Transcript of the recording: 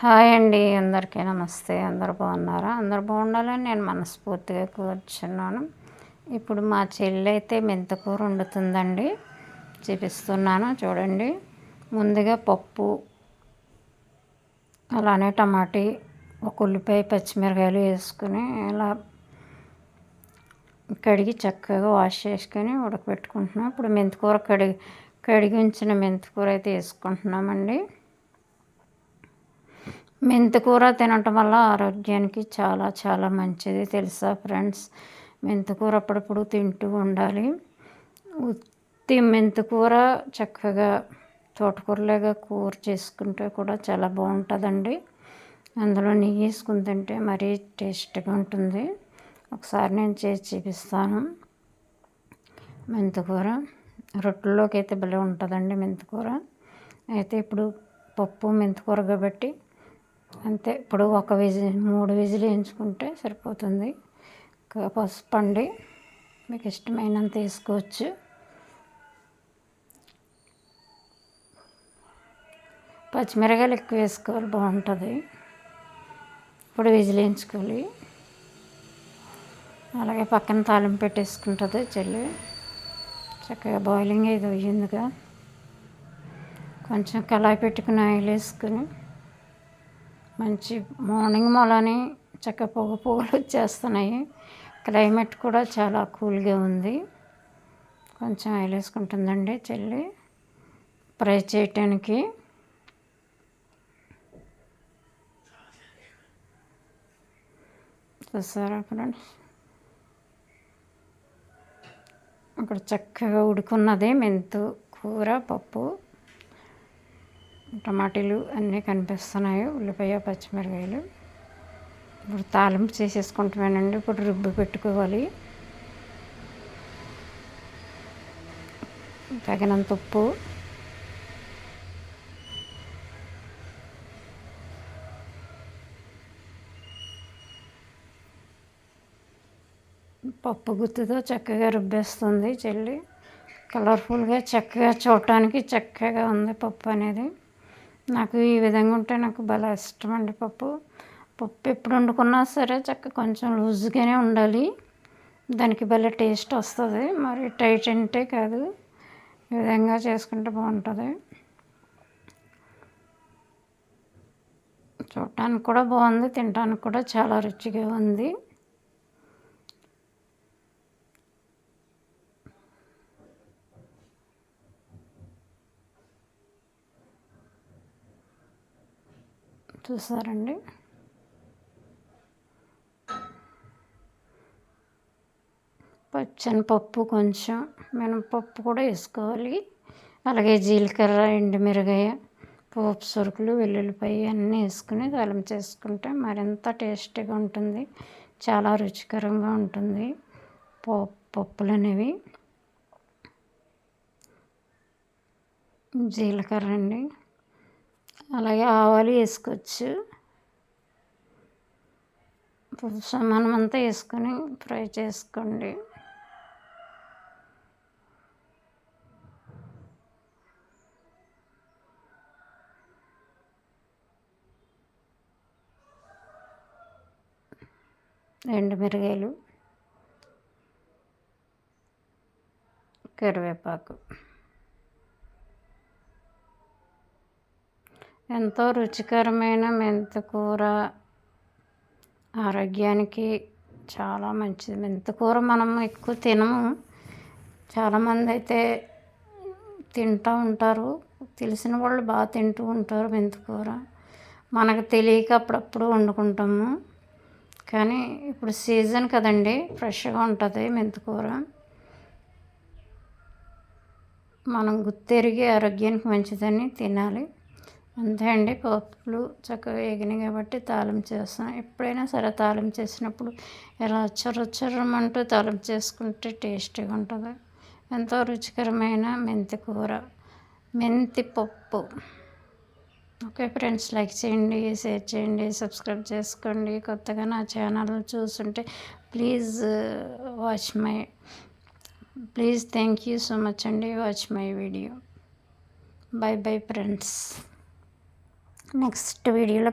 Hi అండి అందరికీ నమస్తే. అందరు బాగున్నారా? అందరు బాగుండాలని నేను మనస్ఫూర్తిగా కూర్చున్నాను. ఇప్పుడు మా చెల్లి అయితే మెంతకూర వండుతుందండి. చూపిస్తున్నాను చూడండి. ముందుగా పప్పు అలానే టమాటీ ఒక ఉల్లిపాయ పచ్చిమిరకాయలు వేసుకుని ఇలా కడిగి చక్కగా వాష్ చేసుకొని ఉడకబెట్టుకుంటున్నాం. ఇప్పుడు మెంతికూర కడిగి కడిగి ఉంచిన మెంతికూర అయితే వేసుకుంటున్నామండి. మెంతికూర తినటం వల్ల ఆరోగ్యానికి చాలా చాలా మంచిది తెలుసా ఫ్రెండ్స్? మెంతికూర అప్పుడప్పుడు తింటూ ఉండాలి. ఉత్తి మెంతికూర చక్కగా తోటకూరలాగా కూర చేసుకుంటే కూడా చాలా బాగుంటుందండి. అందులో నెయ్యి వేసుకుని తింటే మరీ టేస్ట్గా ఉంటుంది. ఒకసారి నేను చేసి చూపిస్తాను. మెంతికూర రొట్టెల్లోకి అయితే భలే ఉంటుందండి మెంతికూర అయితే ఇప్పుడు పప్పు మెంతికూర కాబట్టి అంతే ఇప్పుడు ఒక విజిల్ మూడు విజిల్ వేయించుకుంటే సరిపోతుంది. పసుపు అండి మీకు ఇష్టమైనంత వేసుకోవచ్చు. పచ్చిమిరకాయలు ఎక్కువ వేసుకోవాలి బాగుంటుంది. ఇప్పుడు విజిల్ వేయించుకోవాలి. అలాగే పక్కన తాళం పెట్టేసుకుంటుంది చెల్లి. చక్కగా బాయిలింగ్ అయితే అయ్యిందిగా. కొంచెం కళాయి పెట్టుకుని ఆయిల్ వేసుకుని మంచి మార్నింగ్ మొలని చక్క పొగ పొగలు వచ్చేస్తున్నాయి. క్లైమేట్ కూడా చాలా కూల్గా ఉంది. కొంచెం ఆయిల్ వేసుకుంటుందండి చెల్లి. ఫ్రై చేయటానికి. చూసారా ఫ్రెండ్స్? అక్కడ చక్కగా ఉడుకున్నది మెంతు కూర పప్పు. టమాటీలు అన్నీ కనిపిస్తున్నాయి. ఉల్లిపాయ పచ్చిమిరకాయలు. ఇప్పుడు తాలింపు చేసేసుకుంటామేనండి ఇప్పుడు రుబ్బు పెట్టుకోవాలి. తగినంత ఉప్పు. పప్పు గుత్తితో చక్కగా రుబ్బేస్తుంది చెల్లి. కలర్ఫుల్గా చక్కగా చూడటానికి చక్కగా ఉంది పప్పు అనేది. నాకు ఈ విధంగా ఉంటే నాకు భలే ఇష్టం అండి పప్పు. పప్పు ఎప్పుడు వండుకున్నా సరే చక్క కొంచెం లూజ్గానే ఉండాలి. దానికి భలే టేస్ట్ వస్తుంది. మరి టైట్ అంటే కాదు. ఈ విధంగా చేసుకుంటే బాగుంటుంది. చూడటానికి కూడా బాగుంది తినడానికి కూడా చాలా రుచిగా ఉంది. చూసారండి. పచ్చనిపప్పు కొంచెం మినపప్పు కూడా వేసుకోవాలి. అలాగే జీలకర్ర ఎండుమిరగాయ పోపు సరుకులు వెల్లుల్లిపాయ అన్నీ వేసుకుని తాలింపు చేసుకుంటే మరింత టేస్టీగా ఉంటుంది. చాలా రుచికరంగా ఉంటుంది. పప్పులు అనేవి. జీలకర్ర అండి. అలాగే ఆవాలు వేసుకోవచ్చు. సమానం అంతా వేసుకొని ఫ్రై చేసుకోండి. ఎండుమిరగాయలు కరివేపాకు. ఎంతో రుచికరమైన మెంతికూర ఆరోగ్యానికి చాలా మంచిది. మెంతికూర మనం ఎక్కువ తినము. చాలామంది అయితే తింటూ ఉంటారు. తెలిసిన వాళ్ళు బాగా తింటూ ఉంటారు మెంతికూర. మనకు తెలియక అప్పుడప్పుడు వండుకుంటాము. కానీ ఇప్పుడు సీజన్ కదండి ఫ్రెష్గా ఉంటుంది మెంతికూర. మనం గుర్తెరిగి ఆరోగ్యానికి మంచిదని తినాలి. అంతే అండి. పప్పులు చక్కగా వేగినాయి కాబట్టి తాళం చేస్తాం. ఎప్పుడైనా సరే తాళం చేసినప్పుడు ఇలా చర్రచర్రమంటూ తాళం చేసుకుంటే టేస్టీగా ఉంటుంది. ఎంతో రుచికరమైన మెంతి కూర మెంతి పప్పు. ఓకే ఫ్రెండ్స్ లైక్ చేయండి షేర్ చేయండి సబ్స్క్రైబ్ చేసుకోండి. కొత్తగా నా ఛానల్ చూస్తుంటే please watch my please thank you so much అండి watch my video. Bye bye friends. Next వీడియోలో